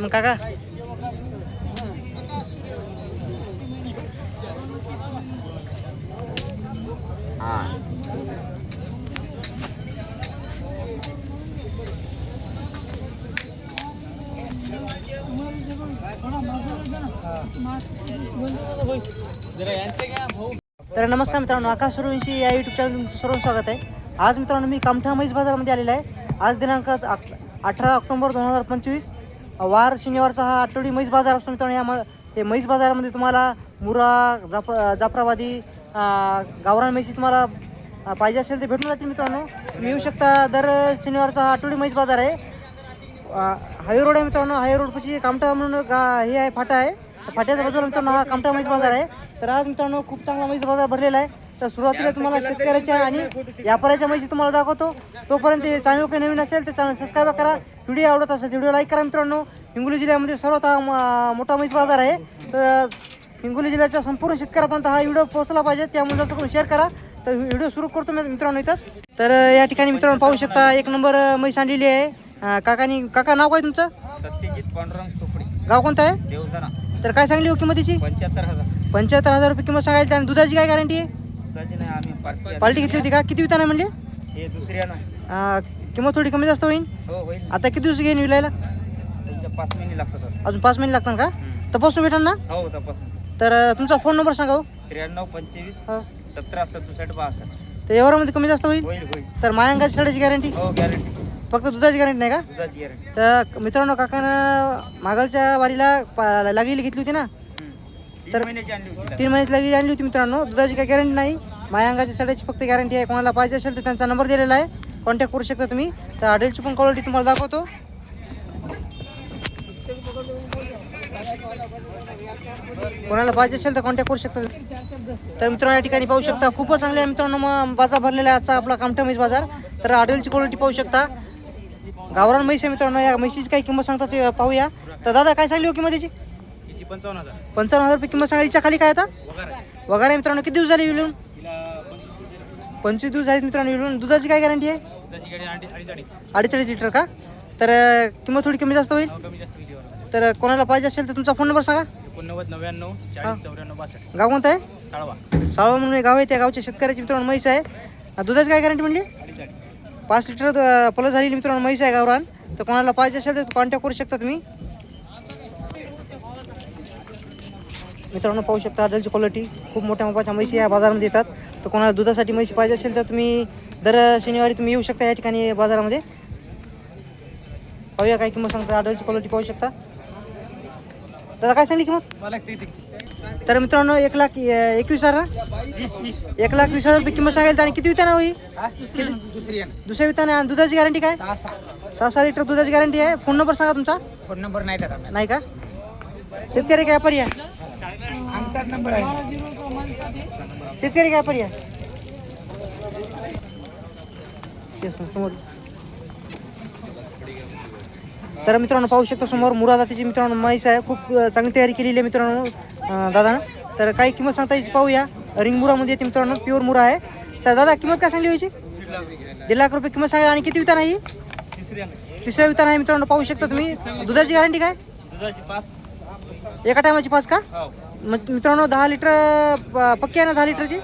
मग काका. तर नमस्कार मित्रांनो आकाश सुरवंशी या युट्यूब चॅनल तुमचं सर्व स्वागत आहे. आज मित्रांनो मी कामठा मैस बाजारामध्ये आलेला आहे. आज दिनांक अठरा ऑक्टोबर दोन हजार पंचवीस. वार शनिवारचा हा आठवडी म्हैस बाजार असतो मित्रांनो. या हे म्हैस बाजारामध्ये तुम्हाला मुरा जाफ जाफराबादी गावरान म्हैशी तुम्हाला पाहिजे असेल ते भेटून जातील मित्रांनो. तुम्ही येऊ शकता दर शनिवारचा हा आठवडी म्हैस बाजार आहे. हायवे रोड आहे मित्रांनो. हायवे रोडपाशी कामठा म्हणून गा हे आहे फाटा आहे. फाट्याच्या बाजूला मित्रांनो हा कामठा म्हैस बाजार आहे. तर आज मित्रांनो खूप चांगला म्हैस बाजार भरलेला आहे. तर सुरुवातीला तुम्हाला शेतकऱ्याच्या आणि व्यापाऱ्याच्या मैशी तुम्हाला दाखवतो. तोपर्यंत चॅनल काही नवीन असेल तर चॅनल सबस्क्राईब करा. व्हिडिओ आवडत असेल व्हिडिओ लाईक करा मित्रांनो. हिंगोली जिल्ह्यामध्ये सर्वात हा मोठा म्हैस बाजार आहे. तर हिंगोली जिल्ह्याच्या संपूर्ण शेतकऱ्यापर्यंत हा व्हिडिओ पोहोचला पाहिजे. त्यामुळे जास्त करून शेअर करा. तर व्हिडिओ सुरू करतो मी मित्रांनो इथंच. तर या ठिकाणी मित्रांनो पाहू शकता एक नंबर म्हैस आणलेली आहे. काकानी काका नाव काय तुमचं? सत्यजित पांडुरंग चोपडी गाव कोणतं आहे? तर काय सांगली हो किंमतीची? पंच्याहत्तर हजार. पंच्याहत्तर हजार रुपये किंमत सांगायची आणि दुधाची काय गॅरंटी आहे? दुधाची नाही आम्ही पार्टी घेतली होती का? किती विताना म्हणले? हे दुसऱ्या किंमत थोडी कमी जास्त होईल हो होईल. आता किती दिवस घेईन विलायला? तुमच्या पाच महिने लागतात आता. अजून पाच महिने लागतात का? हम्म. तपासून भेटेल ना? हो तपासून तर अं, तुमचा फोन नंबर सांगा हो. त्र्याण्णव पंचवीस हो. सतरा सदुसष्ट बासष्ट. तर एवढ्यामध्ये कमी जास्त होईल? होईल होईल. तर मायांगाची सडाची गॅरंटी हो गॅरंटी फक्त दुधाची गॅरंटी नाही का? दुधाची गॅरंटी तर मित्रांनो काकानं मागलच्या वारीला पा- लागलेली घेतली होती ना? तीन तर- महिन्याची आणली होती. तीन महिन्यात लागलेली आणली होती मित्रांनो. दुधाची काही गॅरंटी नाही. मायांगाची सड्याची फक्त गॅरंटी आहे. कोणाला पाहिजे असेल तर त्यांचा नंबर दिलेला आहे. कॉन्टॅक्ट करू शकता तुम्ही. तर हॉटेलची पण क्वालिटी तुम्हाला दाखवतो. कोणाला पाहिजे असेल तर कॉन्टॅक्ट करू शकता तर मित्रांनो या ठिकाणी पाहू शकता खूपच चांगले आहे मित्रांनो मग बाजार भरलेला आहे आजचा आपला कामठा म्हैस बाजार. तर हॉटेलची क्वालिटी पाहू शकता. गावरान म्हैस आहे मित्रांनो या म्हैशीची काही किंमत सांगतात ते पाहूया. तर दादा काय सांगली हो किंमत याची? पंचावन्न हजार. पंचावन्न हजार रुपये किंमत सांगायच्या खाली काय आता? वगैरे मित्रांनो किती दिवस झाले तिला पंचवीस दिवस आहेत मित्रांनो मिळून दुधाची काय गॅरंटी आहे? दुधाची अडीच अडीच लिटर का? तर किंमत थोडी कमी जास्त होईल? तर कोणाला पाहिजे असेल तर तुमचा फोन नंबर सांगा. एकोणनव्वद नव्याण्णव चाळीस चौऱ्याण्णव बासष्ट गाव कोणतं आहे? साळवा साळवा म्हणून एक गाव आहे त्या गावच्या शेतकऱ्याची मित्रांनो म्हैस आहे. दुधाची काय गॅरंटी म्हणली? पाच लिटर प्लस झालेली मित्रांनो म्हैस आहे गावरान. तर कोणाला पाहिजे असेल तर कॉन्टॅक्ट करू शकता तुम्ही. मित्रांनो पाहू शकता हॉटेलची क्वालिटी खूप मोठ्या मापाच्या म्हैशी या बाजारामध्ये येतात. तर कोणाला दुधासाठी म्हैशी पाहिजे असेल तर तुम्ही दर शनिवारी तुम्ही येऊ शकता या ठिकाणी बाजारामध्ये. पाहूया काय किंमत सांगता हॉटेलची क्वालिटी पाहू शकता. दादा काय सांगली किंमत? तर मित्रांनो एक लाख एकवीस हजार एक लाख वीस हजार रुपये किंमत सांगायला आणि किती विताना होई दुसरी दुसऱ्या विताना आणि दुधाची गॅरंटी काय? सहा सहा. लिटर दुधाची गॅरंटी आहे. फोन नंबर सांगा तुमचा. फोन नंबर नाही का? शेतकरी काय व्यापारी आहे आमचाच नंबर आहे. शेतकरी काय पर्याय? समोर. तर मित्रांनो पाहू शकता समोर मुरा जातीची मित्रांनो म्हैस आहे. खूप चांगली तयारी केलेली आहे मित्रांनो दादा दादानं. तर काही किंमत सांगता याची पाहूया. रिंगमुरामध्ये येते मित्रांनो प्युअर मुरा आहे. तर दादा किंमत काय सांगली व्हायची दीड लाख रुपये किंमत सांगा आणि किती वितान आहे तिसऱ्या वितान आहे मित्रांनो पाहू शकता तुम्ही. दुधाची गॅरंटी काय? एका टायमाची पाच का? हो. मग मित्रांनो दहा लिटर प- पक्की आहे ना दहा लिटरची?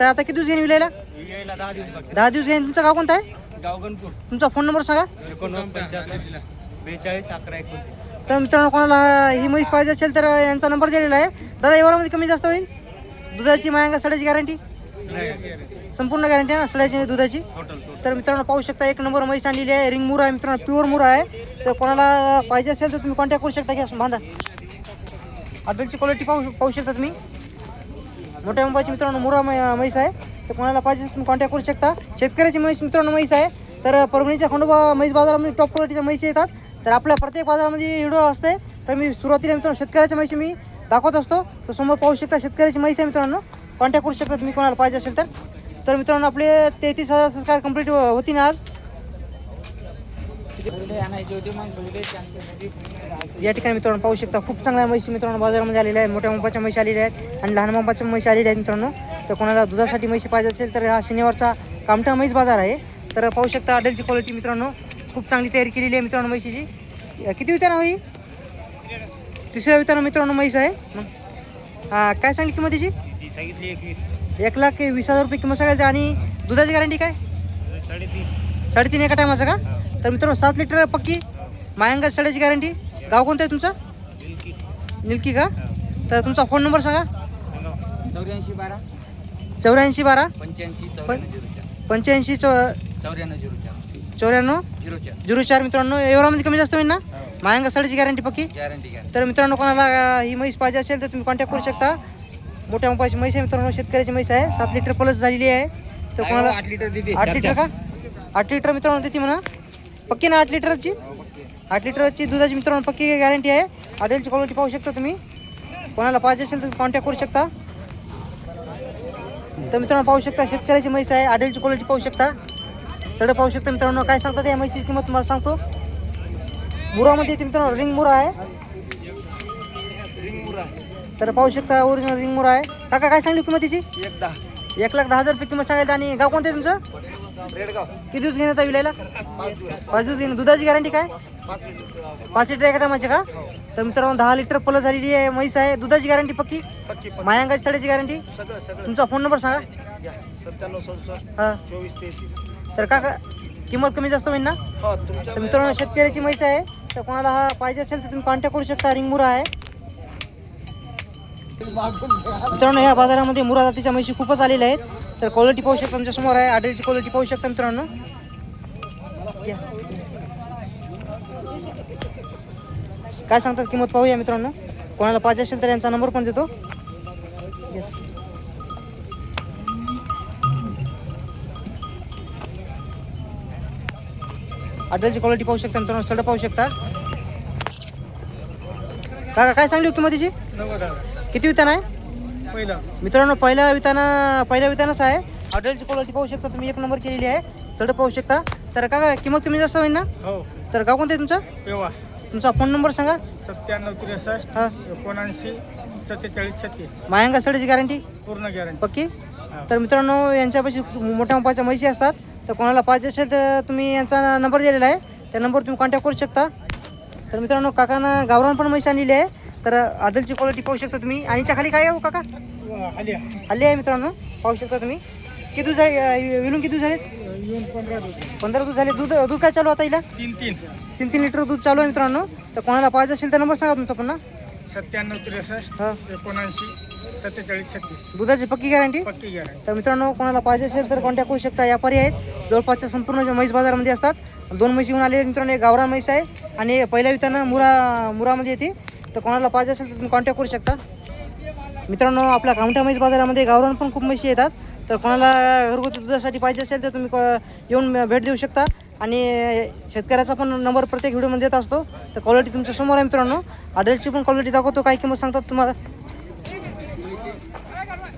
तर आता किती दिवस येईन विलायला? यायला दहा दिवस बाकी दहा दिवस येईन तुमचं गाव कोणतं आहे? गावगणपूर. तुमचा फोन नंबर सांगा. एकोणनव्वद पंच्याहत्तर बेचाळीस अकरा एकोणतीस. तर मित्रांनो कोणाला ही म्हैस पाहिजे असेल तर यांचा नंबर दिलेला आहे. दादा एवढ्यामध्ये कमी जास्त होईल? दुधाची मायंगा सड्याची गॅरंटी संपूर्ण गॅरंटी आहे ना सड्याची आणि दुधाची? टोटल तर मित्रांनो पाहू शकता एक नंबर म्हैस आणलेली आहे. रिंग मुरा आहे मित्रांनो प्युअर मुरा आहे. तर कोणाला पाहिजे असेल तर तुम्ही कॉन्टॅक्ट करू शकता. की बांधा. हॉटेलची क्वालिटी पाहू पाहू शकता तुम्ही. मोठ्या मुंबाची मित्रांनो मुरा म्हैस आहे. तर कोणाला पाहिजे असेल तुम्ही कॉन्टॅक्ट करू शकता. शेतकऱ्याची म्हैस मित्रांनो म्हैस आहे. तर परभणीच्या खंडोबा म्हैस बाजारामध्ये टॉप क्वालिटीच्या म्हैस येतात. तर आपल्या प्रत्येक बाजारामध्ये व्हिडिओ असते. तर मी सुरुवातीला मित्रांनो शेतकऱ्याच्या म्हैशी मी दाखवत असतो. तर समोर पाहू शकता शेतकऱ्याची म्हैस आहे मित्रांनो. कॉन्टॅक्ट करू शकता तुम्ही कोणाला पाहिजे असेल तर. तर मित्रांनो आपले तेहतीस हजार संस्कार कंप्लीट होती ना आज आणायची होती मग पहिले कॅन्सल या ठिकाणी मित्रांनो पाहू शकता खूप चांगल्या म्हशी मित्रांनो बाजारामध्ये आलेल्या आहेत मोठ्या मापाच्या म्हशी आलेल्या आहेत आणि लहान मापाच्या म्हशी आलेल्या आहेत मित्रांनो. तर कोणाला दुधासाठी म्हशी पाहिजे असेल तर हा शनिवारचा कामठा म्हैस बाजार आहे. तर पाहू शकता हॉटेलची क्वालिटी मित्रांनो खूप चांगली तयारी केलेली आहे मित्रांनो म्हशीची. किती विताना होई तिसऱ्या विताना मित्रांनो म्हैस आहे. हा, काय सांगली किंमत तिची एक लाख वीस हजार रुपये किंमत सांगायची आणि दुधाची गॅरंटी काय? साडेतीन. साडेतीन एका टायमाचं का? तर मित्रांनो सात लिटर पक्की. मायंगा सड्याची गॅरंटी गाव कोणतं आहे तुमचं? निलकी का? तर तुमचा फोन नंबर सांगा. चौऱ्याऐंशी बारा. चौऱ्याऐंशी बारा. पंच्याऐंशी पंच्याऐंशी चौ चौऱ्याण्णव झिरो चार. चौऱ्याण्णव? झिरो चार. झिरो चार मित्रांनो एवढ्यामध्ये कमी जास्त होईल ना? मायंगा सड्याची गॅरंटी पक्की? गॅरंटी तर मित्रांनो कोणाला ही म्हैस पाहिजे असेल तर तुम्ही कॉन्टॅक्ट करू शकता. मोठ्या मोबाईलची म्हैस आहे मित्रांनो शेतकऱ्याची म्हैस आहे. सात लिटर प्लस झालेली आहे. तर कोणाला आठ लिटर आठ लिटर का? आठ लिटर मित्रांनो देते म्हणा. पक्की ना आठ लिटरची? आठ लिटरची दुधाची मित्रांनो पक्की गॅरंटी आहे. आडेलची क्वालिटी पाहू शकता तुम्ही. कोणाला पाहिजे असेल तर कॉन्टॅक्ट करू शकता. तर मित्रांनो पाहू शकता शेतकऱ्याची म्हैस आहे. आडेलची क्वालिटी पाहू शकता. सडं पाहू शकता मित्रांनो. काय सांगतात या म्हैसीची किंमत तुम्हाला सांगतो. मुरामध्ये येते मित्रांनो रिंग मुरा आहे. तर पाहू शकता ओरिजिनल रिंग मुरा आहे. काका काय सांगली किंमत तिची एक लाख दहा हजार रुपये किंमत सांगायला आणि गाव कोणतं आहे तुमचं? रेडगाव. किती दिवस घेण्यात विलायला? पाच दिवस घेणं. दुधाची गॅरंटी काय? पाच लिटर लिटर एका टायमाचे का? तर मित्रांनो दहा लिटर पलस झालेली आहे म्हैस आहे. दुधाची गॅरंटी पक्की? पक्की मायांगाची सड्याची गॅरंटी तुमचा फोन नंबर सांगा. सत्त्याण्णव सदुसष्ट चोवीस तेहतीस तर काका किंमत कमी जास्त होईल ना? हो तर मित्रांनो शेतकऱ्याची म्हैस आहे. तर कोणाला हा पाहिजे असेल तर तुम्ही कॉन्टॅक्ट करू शकता. रिंगमुरा आहे. मित्रांनो या बाजारामध्ये मुरा जातीच्या म्हशी खूपच आलेल्या आहेत. तर क्वालिटी पाहू शकता तुमच्यासमोर आहे. आडेलची क्वालिटी पाहू शकता मित्रांनो. काय सांगतात किंमत पाहूया मित्रांनो. कोणाला पाहिजे असेल तर यांचा नंबर पण देतो. आडेलची क्वालिटी पाहू शकता मित्रांनो. सड पाहू शकता. काका काय सांगली हो किंमत तिची किती वितान आहे? मित्रांनो पहिल्या विताना पहिल्या वितानच आहे. हॉटेलची क्वालिटी पाहू शकता तुम्ही. एक नंबर केलेली आहे. चढ पाहू शकता. तर का किंमत कमी जास्त होईल ना? हो. तर गाव कोणतं आहे तुमचं? पेवा तुमचा फोन नंबर सांगा. सत्त्याण्णव त्रेसष्ट एकोणऐंशी सत्तेचाळीस छत्तीस. मायंगा सडची गॅरंटी पूर्ण गॅरंटी पक्की? तर मित्रांनो यांच्यापाशी मोठ्या मोठ्याच्या म्हशी असतात. तर कोणाला पाहिजे असेल तर तुम्ही यांचा नंबर दिलेला आहे. त्या नंबर तुम्ही कॉन्टॅक्ट करू शकता. तर मित्रांनो काकानं गावरान पण म्हशी आणलेली आहे. तर हॉटेलची क्वालिटी पाहू शकता तुम्ही. आणीच्या खाली काय आहे हो काका? आली आली आहे मित्रांनो पाहू शकता तुम्ही. किती दूध झाले विलून किती दूध झाले येऊन पंधरा दिवस पंधरा दूध झाले दूध दूध काय चालू आता हिला? तीन तीन तीन तीन लिटर दूध चालू आहे मित्रांनो. तर कोणाला पाहिजे असेल तर नंबर सांगा तुमचा पुन्हा. सत्त्याण्णव त्रेसष्ट हां. एकोणऐंशी सत्तेचाळीस छत्तीस. दुधाची पक्की गॅरंटी पक्की गॅरंटी तर मित्रांनो कोणाला पाहिजे असेल तर कॉन्टॅक्ट करू शकता. व्यापारी आहेत. जवळपासच्या संपूर्ण जे म्हैस बाजारामध्ये असतात दोन म्हशी घेऊन आलेले मित्रांनो. एक गावरान म्हैस आहे. आणि पहिल्या वितानं मुरा मुरामध्ये येते. तर कोणाला पाहिजे असेल तर तुम्ही कॉन्टॅक्ट करू शकता. मित्रांनो आपल्या कामठा म्हैस बाजारामध्ये गावरान पण खूप म्हशी येतात. तर कोणाला घरगुती दुधासाठी पाहिजे असेल तर तुम्ही क- येऊन भेट देऊ शकता. आणि शेतकऱ्याचा पण नंबर प्रत्येक व्हिडिओमध्ये देत असतो. तर क्वालिटी तुमच्यासमोर आहे मित्रांनो. अडल्टची पण क्वालिटी दाखवतो. काय किंमत सांगतात तुम्हाला?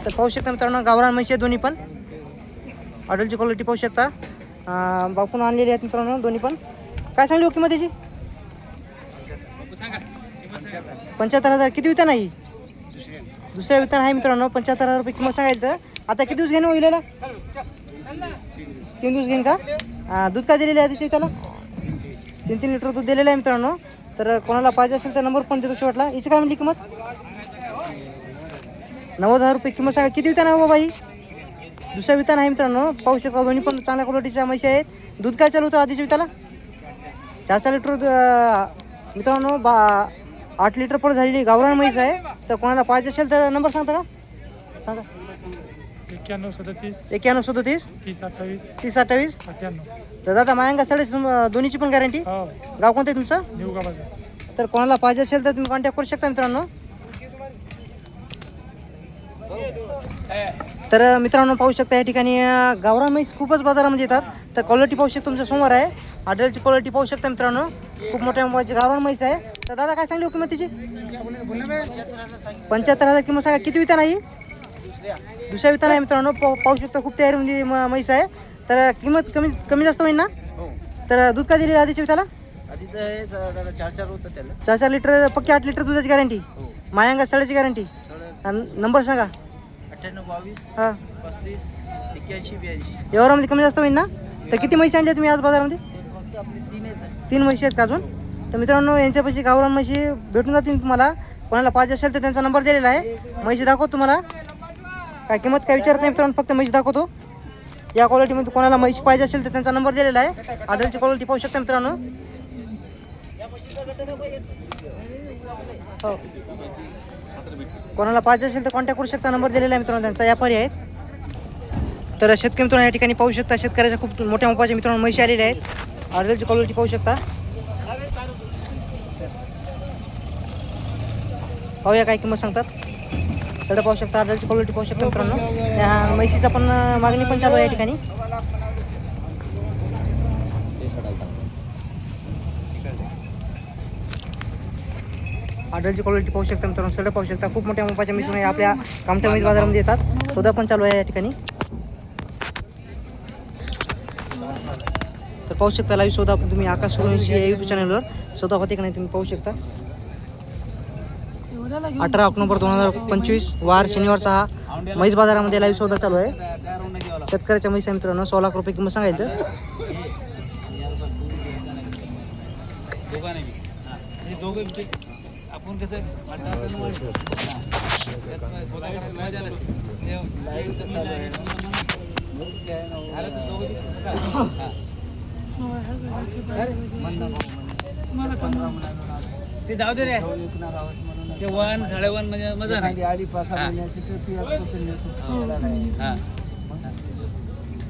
तर पाहू शकता मित्रांनो गावरान म्हशी आहे दोन्ही पण. ऑर्डरची क्वालिटी पाहू शकता. बापून आणलेली आहेत मित्रांनो दोन्ही पण. काय सांगली हो किंमत त्याची पंच्याहत्तर हजार किती वितान आहे ही? दुसऱ्या वितान आहे मित्रांनो पंच्याहत्तर हजार रुपये किंमत सांगायचं तर. आता किती दिवस घेणं होईल? तीन दिवस घेईन का? दूध काय दिलेलं आहे त्याच्या त्याला तीन तीन लिटर दूध दिलेलं आहे मित्रांनो. तर कोणाला पाहिजे असेल तर नंबर पण देतो शेवटला. याची काय म्हणली किंमत? नव्वद हजार रुपये किंमत सांगा. किती वितान आहे हो बाबा ही? दुसऱ्या वितान आहे मित्रांनो. पाहू शकता दोन्ही पण चांगल्या क्वालिटीच्या म्हशी आहेत. दूध काय चालू होतं आधीच्या विताला चार चार लिटर मित्रांनो बा आठ लिटर पण झालेली गावरान म्हैस आहे. तर कोणाला पाहिजे असेल तर नंबर सांगता का? सांगा. एक्क्याण्णव सदतीस. तीस अठ्ठावीस. तीस अठ्ठावीस. अठ्ठ्याण्णव. तर दादा मायंगा साडे दोन्हीची पण गॅरंटी हो. गाव कोणतं आहे तुमचं? तर कोणाला पाहिजे असेल तर तुम्ही कॉन्टॅक्ट करू शकता मित्रांनो. तर मित्रांनो पाहू शकता या ठिकाणी अं, गावरान म्हैस खूपच बाजारामध्ये येतात. तर क्वालिटी पाहू शकता तुमच्यासमोर आहे. हॉटेलची क्वालिटी पाहू शकता मित्रांनो. खूप मोठ्या मोबाईलची गावरान म्हैस आहे. तर दादा काय सांगली किंमत तिची पंच्याहत्तर हजार किंमत सांगा. किती वितान आहे? दुसऱ्या वितान आहे मित्रांनो. पाहू शकता खूप तयारीमध्ये म- म्हैस आहे. तर किंमत कमी कमी जास्त होईल ना? हो. तर दूध काय दिली आधीच्या विताला चार चार लिटर पक्की आठ लिटर दुधाची गॅरंटी हो. मायांगा सड्याची गॅरंटी नंबर सांगा. अठ्ठ्याण्णव बावीस हां. पस्तीस एक्क्याऐंशी ब्याऐंशी. व्यवहारामध्ये कमी जास्त होईल ना? तर किती म्हशी आणल्या तुम्ही आज बाजारामध्ये? फक्त आपले तीन म्हशी आहेत का अजून? तर मित्रांनो यांच्यापाशी गावरान म्हशी भेटून जातील तुम्हाला. कोणाला पाहिजे असेल तर त्यांचा नंबर दिलेला आहे. म्हशी दाखवतो तुम्हाला. काय किंमत काय विचारत नाही मित्रांनो फक्त म्हशी दाखवतो. या क्वालिटीमध्ये कोणाला म्हशी पाहिजे असेल तर त्यांचा नंबर दिलेला आहे. आडलची क्वालिटी पाहू शकता मित्रांनो. हो. कोणाला पाहिजे असेल तर कॉन्टॅक्ट करू शकता. नंबर दिलेला आहे मित्रांनो त्यांचा. व्यापारी आहेत. तर शेतकरी मित्रांनो या ठिकाणी पाहू शकता शेतकऱ्याच्या खूप मोठ्या मोपाच्या मित्रांनो म्हशी आलेले आहेत. ऑर्डरची क्वालिटी पाहू शकता. पाहूया काय किंमत सांगतात. सडं पाहू शकता आडलची क्वालिटी पाहू शकता मित्रांनो. त्या म्हशीचा पण मागणी पण चालू आहे या ठिकाणी. ऑर्डरची क्वालिटी पाहू शकता मित्रांनो सगळं पाहू शकता. खूप मोठ्या मोठ्याच्या म्हशी आपल्या कामठ्या म्हैस बाजारामध्ये येतात. सौदा पण चालू आहे या ठिकाणी. तर पाहू शकता लाईव्ह सौदा तुम्ही आकाश सोलंशी या यूट्यूब चॅनलवर सौदा होते का नाही तुम्ही पाहू शकता. अठरा ऑक्टोबर दोन हजार पंचवीस वार शनिवारचा हा म्हैस बाजारामध्ये लाईव्ह सौदा चालू आहे. शेतकऱ्याच्या म्हैस आहे मित्रांनो सोळा लाख रुपये किंमत सांगायचं. आपण कसं ते जाऊ दे रे. ते वन साडेवन म्हणजे मजा नाही. आली पाच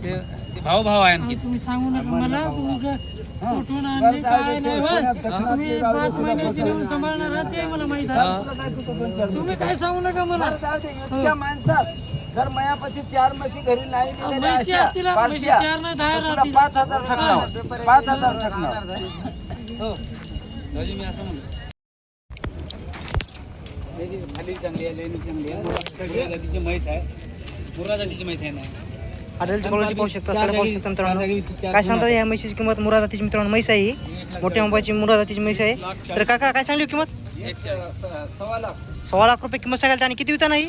ती. हा. भाऊ भाऊ आहे आणखी. तुम्ही सांगू नका मला तुमचं कुठून आणले काय नाही बरं. तुम्ही पाच महिन्याची नेऊन सांभाळणार आहात ते मला माहीत हा. आहे तुम्ही काय सांगू नका मला? इतक्या माणसात जर मयापाशी चार म्हशी घरी नाही म्हशी अशा, असतील, म्हशी चार नाही, दहा तर तुला राहतील. पाच हजार ठकणार. पाच हजार ठकणार. हो. राजू मी असं म्हणतो. खाली चांगली आहे लेणी चांगली आहे सगळ्या जातीची म्हैस आहे. मुर्रा जातीची म्हैस आहे ना. आडलची क्वालिटी पाहू शकता सडं पाहू शकता मित्रांनो. काय सांगतात या म्हशीची किंमत? मुरा जातीची मित्रांनो म्हैस आहे ही. मोठ्या मुंबाची मुरा जातीची म्हैस आहे. तर काका काय सांगली हो किंमत? सव्वा लाख. रुपये किंमत सांगाल आणि किती विता नाही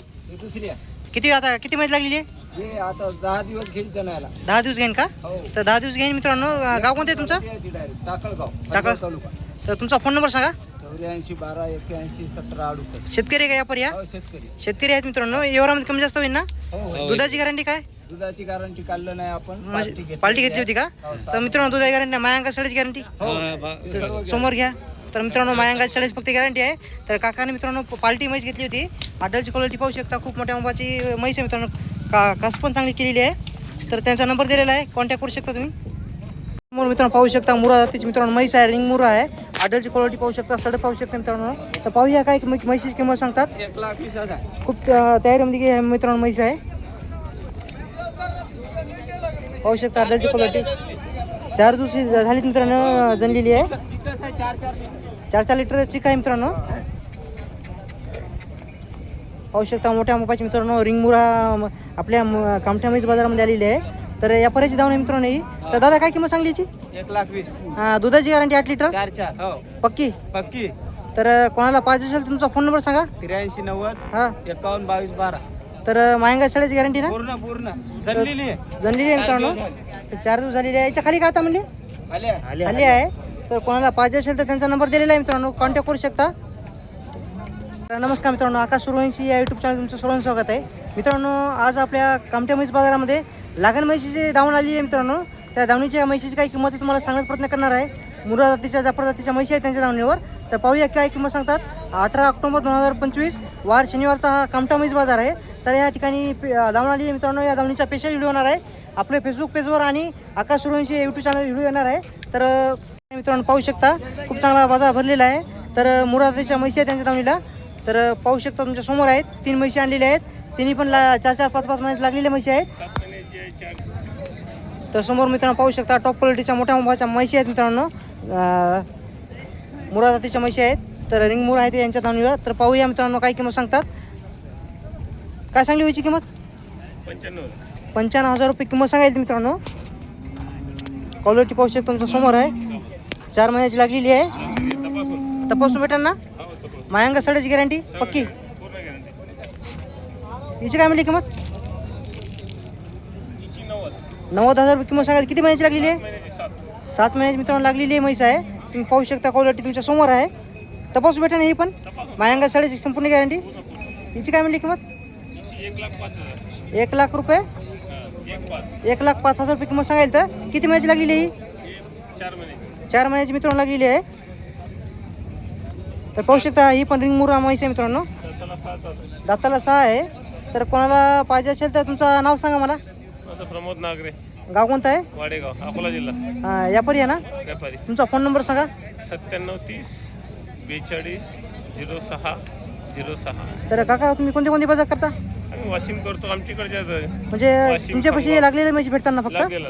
किती आता किती महिन्यात लागलेली आहे? आता दहा दिवस घेईल जनायला दहा दिवस घेईन का? हो. तर दहा दिवस घेईन मित्रांनो. गाव कोणतं आहे तुमचं? टाकळगाव टाकळ- तालुका. तर तुमचा फोन नंबर सांगा. चौऱ्याऐंशी बारा एक्क्याऐंशी सतरा अडुसष्ट. शेतकरी का या हो शेतकरी. शेतकरी आहेत मित्रांनो. व्यवहारामध्ये कमी जास्त होईल ना. दुधाची गॅरंटी काय? दुधाची गॅरंटी काढलं नाही आपण म्हणजे पार्टी घेतली होती. का? हो, तर मित्रांनो दुधाची गॅरंटी मायांका सडेची गॅरंटी समोर घ्या. तर मित्रांनो मायांगा सडेची फक्त गॅरंटी आहे. तर काकाने मित्रांनो पार्टी म्हैस घेतली होती. आडलची क्वालिटी पाहू शकता. खूप मोठ्या मोबाची म्हैस आहे मित्रांनो. का कास पण चांगली केलेली आहे. तर त्यांचा नंबर दिलेला आहे. कॉन्टॅक्ट करू शकता तुम्ही. समोर मित्रांनो पाहू शकता मुरा जातीची मित्रांनो म्हैस आहे रिंग मुरा आहे. आडलची क्वालिटी पाहू शकता सड पाहू शकता मित्रांनो. तर पाहूया काय मै- म्हैसीची किंमत सांगतात. खूप तयारीमध्ये मित्रांनो म्हैस आहे. पाहू शकता आडलची क्वालिटी चार दिवशी झाली मित्रांनो जनलेली आहे. चार चार लिटर चिक आहे मित्रांनो. पाहू शकता मोठ्या मोपाची मित्रांनो रिंगमुरा आपल्या कामठ्या म्हैस बाजारामध्ये आलेली आहे. तर या पर्यायची दावण आहे मित्रांनो ही. तर दादा काय किंमत सांगली याची? एक लाख वीस. हा, दुधाची गॅरंटी आठ लिटर? चार चार हो. पक्की? पक्की. तर कोणाला पाहिजे असेल तर तुमचा फोन नंबर सांगा. त्र्याऐंशी नव्वद हां. एकावन्न बावीस बारा. तर मायंगा शाळेची गॅरंटी ना? पूर्ण पूर्ण. जनलेली आहे. मित्रांनो. तर चार दिवस झालेली आहे. याच्या खाली काय आता म्हणले? आले खाली आहे. तर कोणाला पाहिजे असेल तर त्यांचा नंबर दिलेला आहे मित्रांनो. कॉन्टॅक्ट करू शकता. नमस्कार मित्रांनो. आकाश सुरवंशी या यूट्यूब चॅनल तुमचं सर्वांचं स्वागत आहे. मित्रांनो आज आपल्या कामठ्या म्हैस बाजारामध्ये लागण म्हैशीची दावण आली आहे मित्रांनो. त्या दावणीच्या म्हैशीची काही किंमत तुम्हाला सांगण्याचा प्रयत्न करणार आहे. मुरा जातीच्या जाफर जातीच्या म्हैशी आहेत त्यांच्या दावणीवर तर पाहूया काय किंमत सांगतात. अठरा ऑक्टोबर दोन हजार पंचवीस वार शनिवारचा हा कामठा बाजार आहे. तर या ठिकाणी पे- दावण आली मित्रांनो या दावणीचा स्पेशल व्हिडिओ होणार आहे. आपल्या फेसबुक पेजवर आणि Akash Suryavanshi YouTube channel video येणार आहे. तर मित्रांनो पाहू शकता खूप चांगला बाजार भरलेला आहे. तर अ, मुरादाच्या म्हैशी आहेत त्यांच्या दावणीला तर पाहू शकता तुमच्यासमोर आहेत. तीन म्हशी आणलेल्या आहेत. तिन्ही पण ला चार चार पाच पाच महिन्यात लागलेल्या म्हशी आहेत. तर समोर मित्रांनो पाहू शकता टॉप क्वालिटीच्या मोठ्या मोबाच्या म्हशी आहेत मित्रांनो. मुरा जातीच्या म्हशी आहेत तर रनिंग मुर आहेत यांच्या दावणीवर तर पाहूया मित्रांनो काय किंमत सांगतात. काय सांगली व्हायची किंमत? पंच्याण्णव हजार रुपये किंमत सांगायची मित्रांनो. क्वालिटी पाहू शकता तुमच्यासमोर आहे. चार महिन्याची लागलेली आहे. तपासून भेटेल ना मायांगा सडाची गॅरंटी पक्की? हिची काय म्हणली किंमत? नव्वद हजार रुपये किंमत सांगायला किती महिन्याची लागलेली आहे? सात महिन्याची मित्रांनो लागलेली आहे म्हैस आहे. तुम्ही पाहू शकता क्वालिटी तुमच्यासमोर आहे. तपासू भेटा ही पण. मायांगा साडीची संपूर्ण गॅरंटी हिची काय म्हणली किंमत? एक लाख रुपये. एक लाख पाच हजार रुपये किंमत सांगायला तर. किती महिन्याची लागलेली ही? चार महिन्याची मित्रांनो लागलेली आहे. तर पाहू शकता ही पण रिंग मुरा म्हैस आहे मित्रांनो. दाताला सहा आहे. तर कोणाला पाहिजे असेल तर तुमचं नाव सांगा मला. प्रमोद नागरे. गाव कोणतं आहे? वाडेगाव अकोला जिल्हा. अं, व्यापारी आहे ना? व्यापारी. तुमचा फोन नंबर सांगा. सत्त्याण्णव तीस बेचाळीस झिरो सहा झिरो सहा. तर काका तुम्ही कोणते कोणते बाजार करता? आम्ही वाशिम करतो आमच्याकडच्या म्हणजे वाशिम, तुमच्यापाशी खामगाव. लागलेले म्हशी भेटतात ना फक्त? लागलेला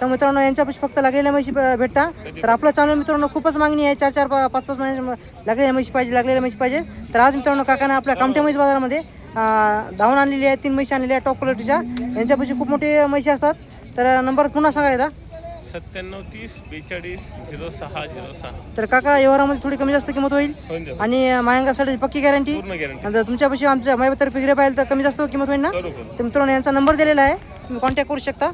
तर मित्रांनो यांच्यापाशी फक्त लागलेल्या म्हशी भेटता. तर आपलं चॅनल मित्रांनो खूपच मागणी आहे. चार चार पा- पाच पाच महिने लागलेल्या म्हशी पाहिजे लागलेल्या म्हशी पाहिजे. तर आज मित्रांनो काकाने आपल्या कामठ्या म्हैस बाजारामध्ये अं, धावून आणलेली आहे तीन म्हशी आणलेल्या टॉप क्वालिटीच्या यांच्यापाशी खूप मोठे म्हशी असतात. तर नंबर पुन्हा सांगा एकदा. सत्त्याण्णव तीस बेचाळीस झिरो सहा झिरो सहा. तर काका व्यवहारामध्ये थोडी कमी जास्त किंमत होईल होऊन जाईल. आणि मायंगासाठी पक्की गॅरंटी पूर्ण गॅरंटी जर तुमच्यापाशी आमच्या मायबतर्फे गिरे पाहिजे तर कमी जास्त किंमत होईल ना? करू करू तर मित्रांनो यांचा नंबर दिलेला आहे. तुम्ही कॉन्टॅक्ट करू शकता.